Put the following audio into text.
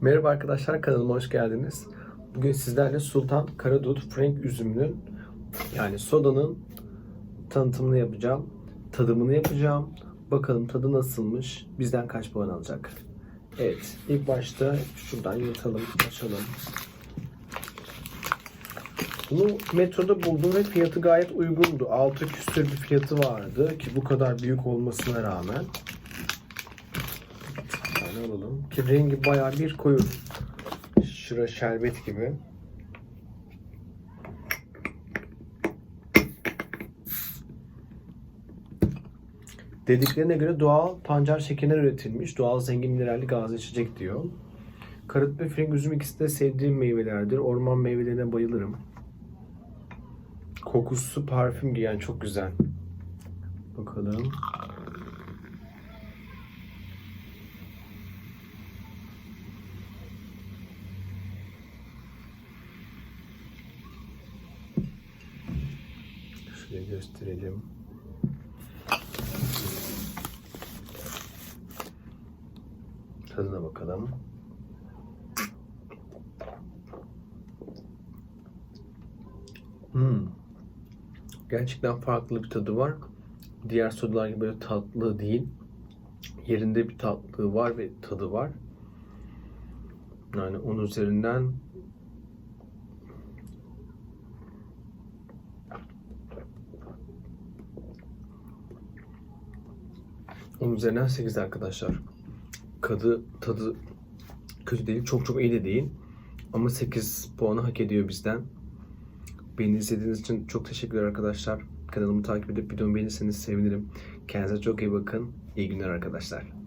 Merhaba arkadaşlar kanalıma hoş geldiniz. Bugün sizlerle Sultan Karadut Frank üzümünün yani sodanın tanıtımını yapacağım. Tadımını yapacağım. Bakalım tadı nasılmış? Bizden kaç puan alacak? Evet, ilk başta şuradan yırtalım, açalım. Bunu metroda buldum ve fiyatı gayet uygundu. 6 küsür bir fiyatı vardı ki bu kadar büyük olmasına rağmen. Tane alalım. Ki rengi bayağı bir koyu. Şura şerbet gibi. Dediklerine göre doğal pancar şekerinden üretilmiş, doğal zengin mineralli gazlı içecek diyor. Karıt ve frenk üzüm ikisi de sevdiğim meyvelerdir. Orman meyvelerine bayılırım. Kokusu parfüm gibi yani çok güzel. Bakalım. Şöyle gösterelim. Tadına bakalım. Hmm. Gerçekten farklı bir tadı var. Diğer sodalar gibi böyle tatlı değil. Yerinde bir tatlılığı var ve tadı var. Yani onun üzerinden onun üzerinden 8 arkadaşlar. Kadı, tadı kötü değil. Çok çok iyi de değil. Ama 8 puanı hak ediyor bizden. Beni izlediğiniz için çok teşekkürler arkadaşlar. Kanalımı takip edip videomu beğenirseniz sevinirim. Kendinize çok iyi bakın. İyi günler arkadaşlar.